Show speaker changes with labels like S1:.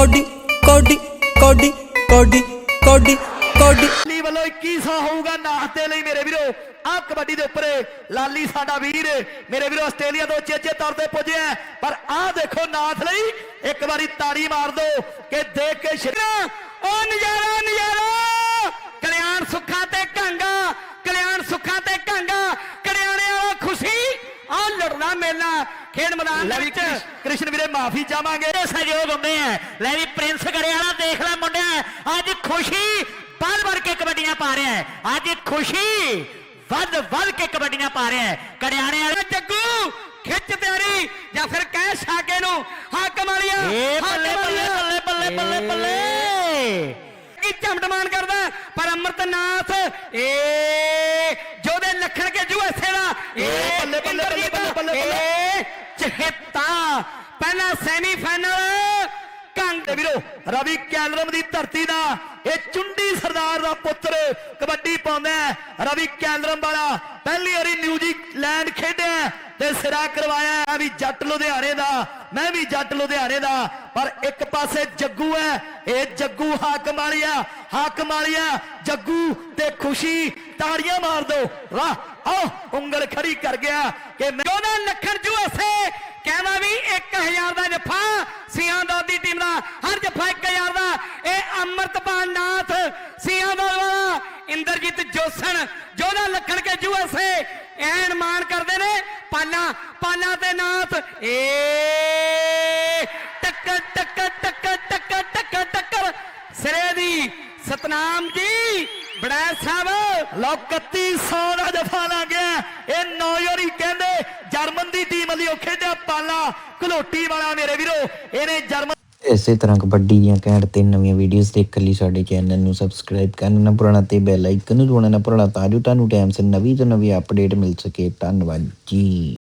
S1: Cody ਕੋਡੀ ਕੋਡੀ ਕੋਡੀ ਕੋਡੀ ਕੋਡੀ।
S2: ਲਾਲੀ ਵੱਲੋਂ 2100 ਹੋਊਗਾ ਨਾਥ ਦੇ ਲਈ ਮੇਰੇ ਵੀਰੋ। ਆ ਕਬੱਡੀ ਦੇ ਉੱਪਰ ਲਾਲੀ ਸਾਡਾ ਵੀਰ ਮੇਰੇ ਵੀਰੋ ਆਸਟ੍ਰੇਲੀਆ ਤੋਂ ਚੇਚੇ ਤੌਰ ਤੇ ਪੁੱਜਿਆ ਪਰ ਆਹ ਦੇਖੋ ਨਾਥ ਲਈ ਇੱਕ ਵਾਰੀ ਤਾੜੀ ਮਾਰ ਦਿਓ ਕਿ ਦੇਖ ਕੇ ਸ਼ਰੀਰ
S3: ਉਹ ਨਜ਼ਾਰਾ ਨਜ਼ਾਰਾ! ਕਲਿਆਣ ਸੁੱਖਾਂ ਤੇ ਘਾਂਗਾ ਕਲਿਆਣ ਸੁੱਖਾਂ ਤੇ ਘਾਂਗਾ ਕਲਿਆਣੇ ਵਾਲਾ ਖੁਸ਼ੀ ਆ ਲੜਨਾ ਮੇਲਾ। ਖੇਡ ਮੈਦਾਨ ਦੇ ਵਿੱਚ।
S2: ਕ੍ਰਿਸ਼- ਕ੍ਰਿਸ਼ਨ ਵੀਰੇ ਮਾਫੀ ਚਾਹਾਂਗੇ।
S3: ਇਹ ਸਹਿਯੋਗ ਹੁੰਦੇ ਆ। ਲੈ ਵੀ ਪ੍ਰਿੰਸ ਗੜਿਆਲਾ ਦੇਖ ਲੈ ਮੁੰਡਿਆ। ਅੱਜ ਖੁਸ਼ੀ ਵੱਧ ਵੱਧ ਕੇ ਕਬੱਡੀਆਂ ਪਾ ਰਿਹਾ ਹੈ। ਅੱਜ ਖੁਸ਼ੀ ਵੱਧ ਵੱਧ ਕੇ ਕਬੱਡੀਆਂ ਪਾ ਰਿਹਾ ਹੈ। ਕੜਿਆਣੇ ਵਾਲਾ ਜੱਗੂ ਖਿੱਚ ਤਿਆਰੀ ਜਾਂ ਫਿਰ ਕਹਿ ਸਾਕੇ ਨੂੰ ਹਾਕਮ ਵਾਲੀਆ ਬੱਲੇ ਬੱਲੇ ਬੱਲੇ ਬੱਲੇ ਬੱਲੇ ਬੱਲੇ ਕੀ ਚਮਟਮਾਨ ਕਰਦਾ? ਪਰ ਅਮਰਤਨਾਥ ਏ ਜੋਦੇ ਲੱਖਣ ਕੇ ਜੂਐਸੇ ਦਾ। ਏ
S2: ਬੱਲੇ, ਬੱਲੇ, ਬੱਲੇ, ਬੱਲੇ, ਬੱਲੇ, ਬੱਲੇ।
S3: ਏ ਪਹਿਲਾ ਸੈਮੀਫਾਈਨਲ ਕੰਗ
S2: ਵੀਰੋ, ਰਵੀ ਕੈਲਰਮ ਦੀ ਧਰਤੀ ਦਾ। ਇਹ ਚੁੰਡੀ ਸਰਦਾਰ ਦਾ ਪੁੱਤਰ ਕਬੱਡੀ ਪਾਉਂਦਾ ਰਵੀ ਕੈਲਰਮ ਵਾਲਾ। ਪਹਿਲੀ ਵਾਰੀ ਨਿਊਜ਼ੀਲੈਂਡ ਖੇਡਿਆ ਤੇ ਸਿਰਾ ਕਰਵਾਇਆ ਹੈ ਵੀ ਜੱਟ ਲੁਧਿਆਣੇ ਦਾ। ਮੈਂ ਵੀ ਜੱਟ ਲੁਧਿਆਣੇ ਦਾ, ਪਰ ਇੱਕ ਪਾਸੇ ਜੱਗੂ ਹੈ, ਇਹ ਜੱਗੂ ਹਾਕਮ ਵਾਲਿਆ ਹਾਕਮ ਵਾਲਿਆ ਜੱਗੂ ਤੇ ਖੁਸ਼ੀ ਤਾੜੀਆਂ ਮਾਰ ਦੋ। ਵਾਹ ਆਹ ਉਂਗਲ ਖੜੀ ਕਰ ਗਿਆ ਕਿ ਮੈਂ
S3: ਜੋਦਾ ਲੱਖਣ ਜੂਐਸੇ ਕਹਿੰਦਾ ਵੀ 1000 ਦਾ ਜੱਫਾ ਸੀਆਂ ਦਾ ਦੀ ਟੀਮ ਦਾ, ਹਰ ਜੱਫਾ 1000 ਦਾ। ਇਹ ਅਮਰਤਪਾਲ ਨਾਥ ਸੀਆਂ ਦਾ ਵਾਲਾ, ਇੰਦਰਜੀਤ ਜੋਸਣ ਜੋਦਾ ਲੱਖਣ ਕੇ ਜੂਐਸੇ ਐਨ ਮਾਨ ਕਰਦੇ ਨੇ, ਪਾਲਾ ਪਾਲਾ ਤੇ ਨਾਥ। ਏ, ਟੱਕਰ ਟੱਕਰ ਟੱਕਰ ਟੱਕਰ ਟੱਕਰ ਟੱਕਰ। ਸਿਰੇ ਦੀ ਸਤਨਾਮ ਜੀ ਬੜਾ ਸਾਹਿਬ।
S2: ਲਓ 3100 ਦਾ ਜਫਾ ਲੱਗ ਗਿਆ। ਇਹ ਨੌ ਜਰਮਨ ਦੀ ਟੀਮ ਲਈ ਉਹ ਖੇਡਿਆ ਪਾਲਾ। ਘਲੋਟੀ ਵਾਲਾ ਮੇਰੇ ਵੀਰੋ, ਇਹਨੇ ਜਰਮਨ
S4: ਇਸੇ ਤਰ੍ਹਾਂ ਕਬੱਡੀ ਦੀਆਂ ਘੈਂਟ ਤੇ ਨਵੀਆਂ ਵੀਡੀਓਜ਼ ਦੇਖਣ ਲਈ ਸਾਡੇ ਚੈਨਲ ਨੂੰ ਸਬਸਕ੍ਰਾਈਬ ਕਰਨਾ ਨਾ ਭੁੱਲਣਾ ਤੇ ਬੈਲ ਆਈਕਨ ਨੂੰ ਦਬਾਉਣਾ ਨਾ ਭੁੱਲਣਾ ਤਾਂ ਜੋ ਤੁਹਾਨੂੰ ਟਾਈਮ ਸਿਰ ਨਵੀਂ ਤੋਂ ਨਵੀਂ ਅਪਡੇਟ ਮਿਲ ਸਕੇ। ਧੰਨਵਾਦ ਜੀ।